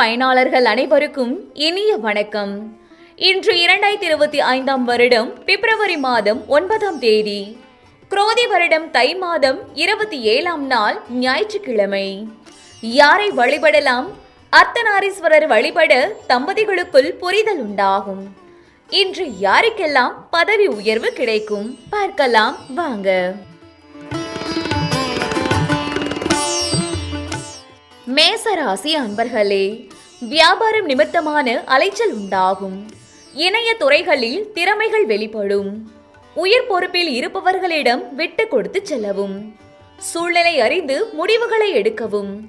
பயனாளர்கள் அனைவருக்கும் இனிய வணக்கம். இன்று இரண்டாயிரத்தி இருபத்தி ஐந்தாம் வருடம் பிப்ரவரி மாதம் ஒன்பதாம் தேதி. குரோதி வருடம் தை மாதம் இருபத்தி ஏழாம் நாள் ஞாயிற்றுக்கிழமை. யாரை வழிபடலாம்? அர்த்தநாரீஸ்வரர் வழிபட தம்பதிகளுக்குள் புரிதல் உண்டாகும். இன்று யாருக்கெல்லாம் பதவி உயர்வு கிடைக்கும்? பார்க்கலாம் வாங்க. மேசராசி அன்பர்களே வியாபாரம் நிமித்தமான அலைச்சல் உண்டாகும். இணைய துறைகளில் திறமைகள் வெளிப்படும். உயிர் பொறுப்பில் இருப்பவர்களிடம் விட்டு கொடுத்து செல்லவும். சூழ்நிலை அறிந்து முடிவுகளை எடுக்கவும்.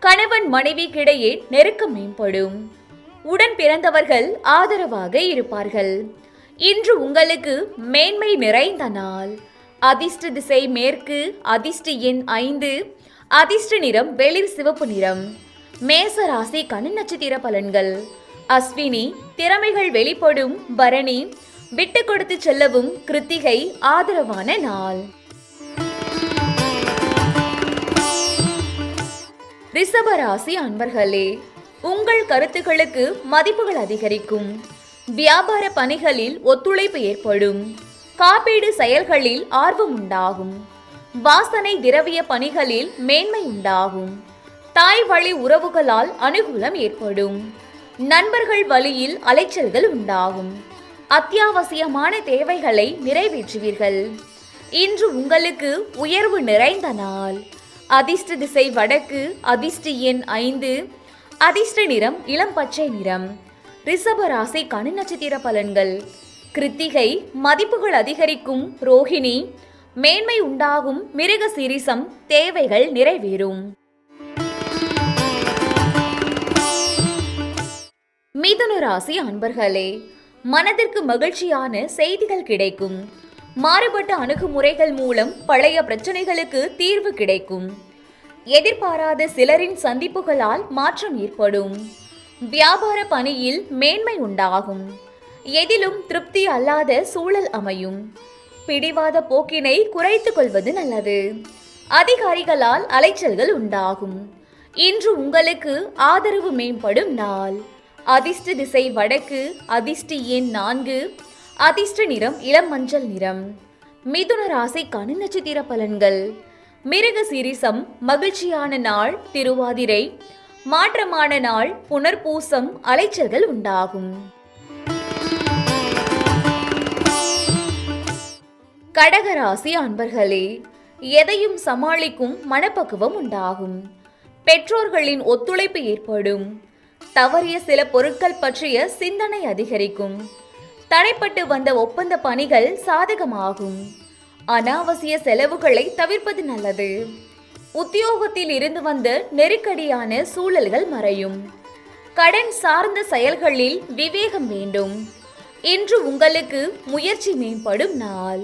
கணவன் மனைவிக்கிடையே நெருக்கம் மேம்படும். உடன் பிறந்தவர்கள் ஆதரவாக இருப்பார்கள். இன்று உங்களுக்கு மேன்மை நிறைந்த நாள். அதிர்ஷ்ட திசை மேற்கு அதிர்ஷ்ட எண் ஐந்து அதிர்ஷ்ட நிறம் வெளிர் சிவப்பு நிறம். மேச ராசி கனி நட்சத்திர பலன்கள். அஸ்வினி திறமைகள் வெளிப்படும் பரணி விட்டு கொடுத்து செல்லவும் கிருத்திகை ஆதரவான நாள். ரிஷபராசி அன்பர்களே உங்கள் கருத்துக்களுக்கு மதிப்புகள் அதிகரிக்கும். வியாபார பணிகளில் ஒத்துழைப்பு ஏற்படும். காப்பீடு செயல்களில் ஆர்வம் உண்டாகும். வாசனை திரவிய பணிகளில் மேன்மை உண்டாகும். தாய் வழி உறவுகளால் அனுகூலம் ஏற்படும். நண்பர்கள் வழியில் அலைச்சல்கள் உண்டாகும். அத்தியாவசியமான தேவைகளை நிறைவேற்றுவீர்கள். இன்று உங்களுக்கு உயர்வு நிறைந்த நாள். அதிர்ஷ்ட திசை வடக்கு அதிர்ஷ்ட எண் ஐந்து அதிர்ஷ்ட நிறம் இளம் பச்சை நிறம். ரிஷப ராசி கணு நட்சத்திர பலன்கள். கிருத்திகை மதிப்புகள் அதிகரிக்கும் ரோஹிணி மேன்மை உண்டாகும் மிருக சிரிசம் தேவைகள் நிறைவேறும். மிதுன ராசி அன்பர்களே மனதிற்கு மகிழ்ச்சியான செய்திகள் கிடைக்கும். மாறுபட்ட அணுகுமுறைகள் மூலம் பழைய பிரச்சனைகளுக்கு தீர்வு கிடைக்கும். எதிர்பாராத சிலரின் சந்திப்புகளால் மாற்றம் ஏற்படும். வியாபார பணியில் மேன்மை உண்டாகும். எதிலும் திருப்தி அல்லாத சூழல் அமையும். பிடிவாத போக்கினை குறைத்துக் கொள்வது நல்லது. அதிகாரிகளால் அலைச்சல்கள் உண்டாகும். இன்று உங்களுக்கு ஆதரவு மேம்படும் நாள். அதிர்ஷ்ட திசை வடக்கு அதிர்ஷ்ட எண் நான்கு அதிர்ஷ்ட நிறம் இளம் மஞ்சள் நிறம். மிதுன ராசி கணு நட்சத்திர பலன்கள். மிருக சிரிசம் மகிழ்ச்சியான நாள் திருவாதிரை. மாற்றமான நாள் புனர்பூசம் அலைச்சல்கள் உண்டாகும். கடகராசி அன்பர்களே எதையும் சமாளிக்கும் மனப்பக்குவம் உண்டாகும். பெற்றோர்களின் ஒத்துழைப்பு ஏற்படும். தவறிய சில பொருட்கள் பற்றிய சிந்தனை அதிகரிக்கும். தடைப்பட்டு வந்த ஒப்பந்த பணிகள் சாதகமாகும். அனாவசிய செலவுகளை தவிர்ப்பது நல்லது. உத்தியோகத்தில் இருந்து வந்த நெருக்கடியான சூழல்கள் மறையும். கடன் சார்ந்த செயல்களில் விவேகம் வேண்டும். இன்று உங்களுக்கு முயற்சி மேம்படும் நாள்.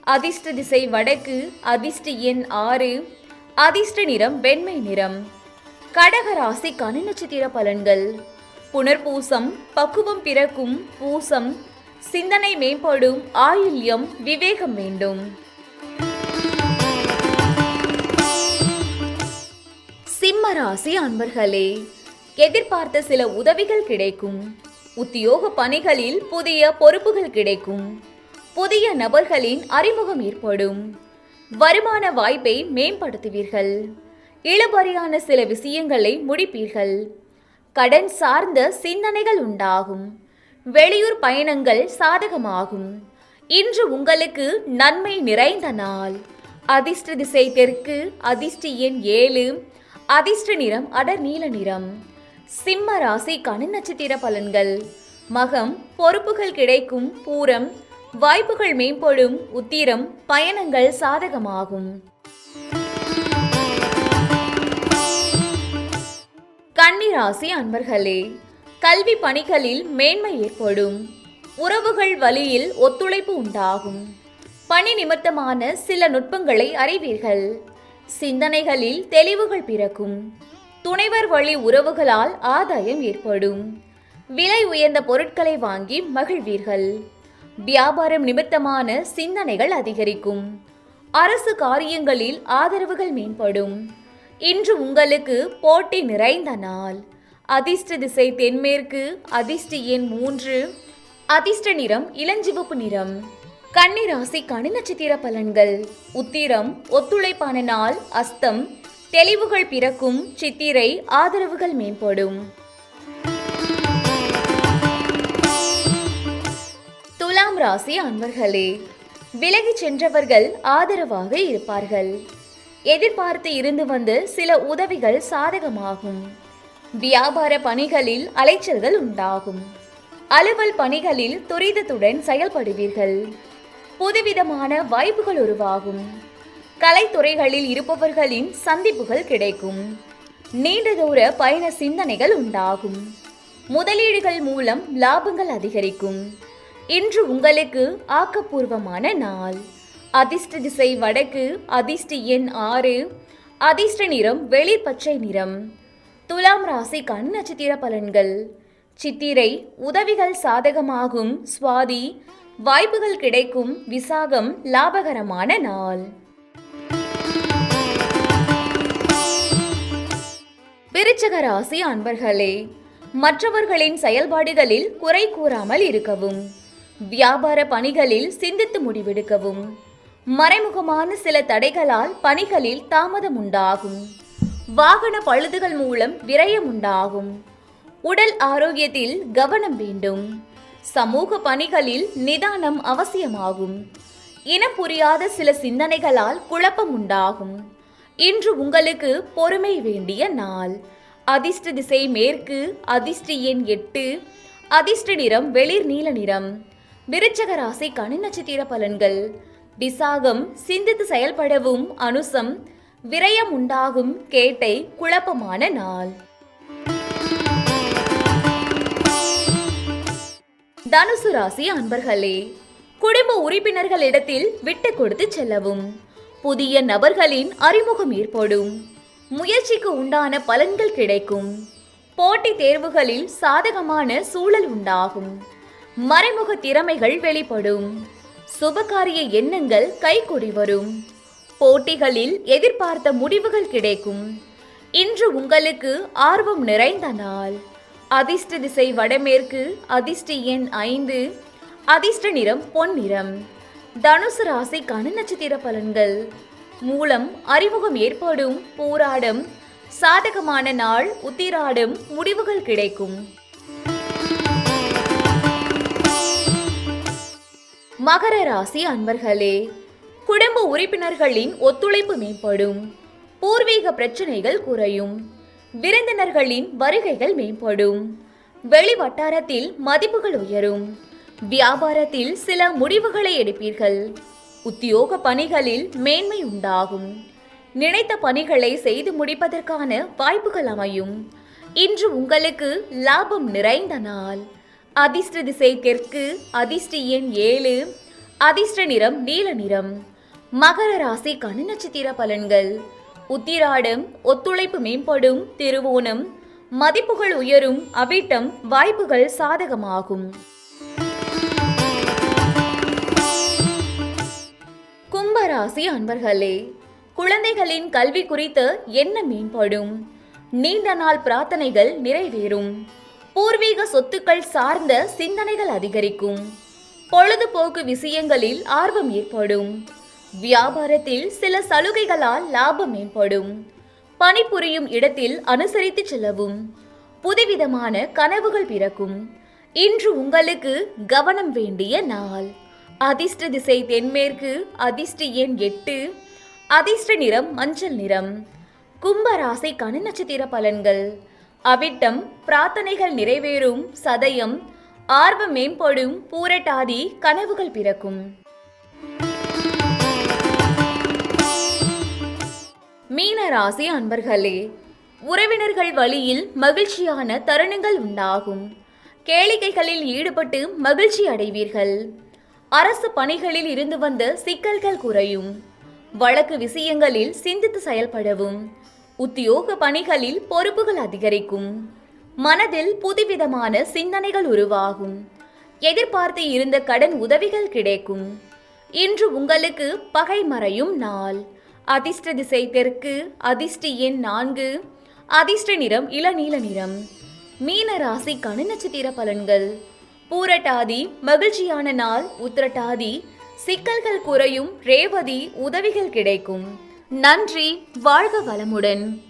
அதிர்ஷ்ட திசை வடக்கு அதிர்ஷ்ட எண் ஆறு அதிர்ஷ்ட நிறம் வெண்மை நிறம். கடகராசி கனி நட்சத்திர பலன்கள். புனர்பூசம் பக்குவம் பிறக்கும் பூசம் சிந்தனை மேம்படும் ஆயுள்யம் விவேகம் வேண்டும். சிம்ம ராசி அன்பர்களே எதிர்பார்த்த சில உதவிகள் கிடைக்கும். உத்தியோக பணிகளில் புதிய பொறுப்புகள் கிடைக்கும். புதிய நபர்களின் அறிமுகம் ஏற்படும். வருமான வாய்ப்பை மேம்படுத்துவீர்கள். இழுபறியான சில விஷயங்களை முடிப்பீர்கள். கடன் சார்ந்த சிந்தனைகள் உண்டாகும். வெளியூர் பயணங்கள் சாதகமாகும். இன்று உங்களுக்கு நன்மை நிறைந்த நாள். அதிர்ஷ்ட திசை தெற்கு அதிர்ஷ்ட எண் ஏழு அதிர்ஷ்ட நிறம் அடர் நீல நிறம். சிம்ம ராசி நட்சத்திர பலன்கள். மகம் பொறுப்புகள் கிடைக்கும் பூரம் வாய்ப்புகள் மேம்படும் உத்திரம் பயணங்கள் சாதகமாகும். கன்னிராசி அன்பர்களே கல்வி பணிகளில் மேன்மை ஏற்படும். உறவுகள் வழியில் ஒத்துழைப்பு உண்டாகும். பணி நிமித்தமான சில நுட்பங்களை அறிவீர்கள். சிந்தனைகளில் தெளிவுகள் பிறக்கும். துணைவர் வழி உறவுகளால் ஆதாயம் ஏற்படும். விலை உயர்ந்த பொருட்களை வாங்கி மகிழ்வீர்கள். வியாபாரம் நிமித்தமான சிந்தனைகள் அதிகரிக்கும். அரசு காரியங்களில் ஆதரவுகள் மேம்படும். இன்று உங்களுக்கு போட்டி நிறைந்த நாள். அதிர்ஷ்ட திசை தென்மேற்கு அதிர்ஷ்ட எண் மூன்று அதிர்ஷ்ட நிறம் இளஞ்சிவப்பு நிறம். கன்னி ராசிக்கான நட்சத்திர பலன்கள். உத்திரம் ஒத்துழைப்பான நாள் அஸ்தம் தெளிவுகள் பிறக்கும் சித்திரை ஆதரவுகள் மேம்படும். துலாம் ராசி அன்பர்களே விலகிச் சென்றவர்கள் ஆதரவாக இருப்பார்கள். எதிர்பார்த்து இருந்து வந்து சில உதவிகள் சாதகமாகும். வியாபார பணிகளில் அலைச்சல்கள் உண்டாகும். அலுவல் பணிகளில் துரிதத்துடன் செயல்படுவீர்கள். புதுவிதமான வாய்ப்புகள் உருவாகும். கலைத்துறைகளில் இருப்பவர்களின் சந்திப்புகள் கிடைக்கும். நீண்ட தூர பயண சிந்தனைகள் உண்டாகும். முதலீடுகள் மூலம் லாபங்கள் அதிகரிக்கும். இன்று உங்களுக்கு ஆக்கப்பூர்வமான நாள். அதிர்ஷ்ட திசை வடக்கு அதிர்ஷ்ட எண் ஆறு அதிர்ஷ்ட நிறம் வெளி பச்சை நிறம். துலாம் ராசி கண் நட்சத்திர பலன்கள். சித்திரை உதவிகள் சாதகமாகும் சுவாதி வாய்ப்புகள் கிடைக்கும் விசாகம் லாபகரமான நாள். விருச்சக ராசி அன்பர்களே மற்றவர்களின் செயல்பாடுகளில் குறை கூறாமல் இருக்கவும் வியாபார பணிகளில் சிந்தித்து முடிவெடுக்கவும் மறைமுகமான சில தடைகளால் பணிகளில் தாமதம் உண்டாகும். வாகன பழுதுகள் மூலம் விரயம் உண்டாகும். உடல் ஆரோக்கியத்தில் கவனம் வேண்டும். சமூக பணிகளில் நிதானம் அவசியமாகும். இனம் புரியாத சில சிந்தனைகளால் குழப்பம் உண்டாகும். இன்று உங்களுக்கு பொறுமை வேண்டிய நாள். அதிர்ஷ்ட திசை மேற்கு அதிர்ஷ்ட எண் எட்டு அதிர்ஷ்ட நிறம் வெளிர் நீல நிறம். விருச்சக ராசி கனி நட்சத்திர பலன்கள். விசாகம் சிந்தித்து செயல்படவும் அனுசம் விரயம் உண்டாகும் கேட்டை குழப்பமான நாள். தனுசு ராசி அன்பர்களே குடும்ப உறுப்பினர்களிடத்தில் விட்டு கொடுத்து செல்லவும் புதிய நபர்களின் அறிமுகம் ஏற்படும் முயற்சிக்கு உண்டான பலன்கள் கிடைக்கும் போட்டி தேர்வுகளில் சாதகமான சூழல் உண்டாகும் மறைமுக திறமைகள் வெளிப்படும் சுபகாரிய எண்ணங்கள் கைகூடி வரும். போட்டிகளில் எதிர்பார்த்த முடிவுகள் கிடைக்கும். இன்று உங்களுக்கு ஆர்வம் நிறைந்த நாள். அதிர்ஷ்ட திசை வடமேற்கு அதிர்ஷ்ட எண் ஐந்து அதிர்ஷ்ட நிறம் பொன்னிறம் தனுசு ராசிக்கான நட்சத்திர பலன்கள். மூலம் அறிமுகம் ஏற்படும் போராடும் சாதகமான நாள் உத்திராடும் முடிவுகள் கிடைக்கும். மகர ராசி அன்பர்களே குடும்ப உறுப்பினர்களின் ஒத்துழைப்பு மேம்படும் பூர்வீக பிரச்சனைகள் குறையும் விருந்தினர்களின் வருகைகள் மேம்படும் வெளி வட்டாரத்தில் மதிப்புகள் உயரும் வியாபாரத்தில் சில முடிவுகளை எடுப்பீர்கள் உத்தியோக பணிகளில் மேன்மை உண்டாகும் நினைத்த பணிகளை செய்து முடிப்பதற்கான வாய்ப்புகள் அமையும் இன்று உங்களுக்கு லாபம் நிறைந்த நாள். அதிர்ஷ்ட திசை தெற்கு அதிர்ஷ்ட எண் ஏழு அதிர்ஷ்ட நிறம் நீல நிறம். மகர ராசி கனி நட்சத்திர பலன்கள். உத்திராடம் ஒத்துழைப்பு மேம்படும் திருவோணம் மதிப்புகள் உயரும் அவிட்டம் வாய்ப்புகள் சாதகமாகும். கும்பராசி அன்பர்களே குழந்தைகளின் கல்வி குறித்த என்ன மேம்படும்? நீண்ட நாள் பிரார்த்தனைகள் நிறைவேறும். பூர்வீக சொத்துக்கள் சார்ந்த சிந்தனைகள் அதிகரிக்கும். பொழுதுபோக்கு விஷயங்களில் ஆர்வம் ஏற்படும். வியாபாரத்தில் சில சலுகைகளால் லாபம் மேம்படும். பணிபுரியும் இடத்தில் அனுசரித்து செல்லவும். புதுவிதமான கனவுகள் பிறக்கும். இன்று உங்களுக்கு கவனம் வேண்டிய நாள். அதிர்ஷ்ட திசை தென்மேற்கு அதிர்ஷ்ட எண் எட்டு அதிர்ஷ்ட நிறம் மஞ்சள் நிறம். கும்பராசை ராசிக்கான நட்சத்திர பலன்கள். அவிட்டம் பிரார்த்தனைகள் நிறைவேறும் சதயம் ஆர்வம் மேம்படும் பூரட்டாதி கனவுகள் பிறக்கும். மீன ராசி அன்பர்களே உறவினர்கள் வழியில் மகிழ்ச்சியான தருணங்கள் உண்டாகும். கேளிக்கைகளில் ஈடுபட்டு மகிழ்ச்சி அடைவீர்கள். அரசு பணிகளில் இருந்து வந்த சிக்கல்கள் குறையும். வழக்கு விஷயங்களில் சிந்தித்து செயல்படவும். உத்தியோக பணிகளில் பொறுப்புகள் அதிகரிக்கும். மனதில் புதுவிதமான சிந்தனைகள் உருவாகும். எதிர்பார்த்து இருந்த கடன் உதவிகள் கிடைக்கும். இன்று உங்களுக்கு பகை மறையும் நாள். அதிர்ஷ்ட திசை தெற்கு அதிர்ஷ்ட எண் நான்கு அதிர்ஷ்ட நிறம் இளநீல நிறம். மீன ராசி நட்சத்திர பலன்கள். பூரட்டாதி மகிழ்ச்சியான நாள். உத்திரட்டாதி சிக்கல்கள் குறையும். ரேவதி உதவிகள் கிடைக்கும். நன்றி வாழ்க வளமுடன்.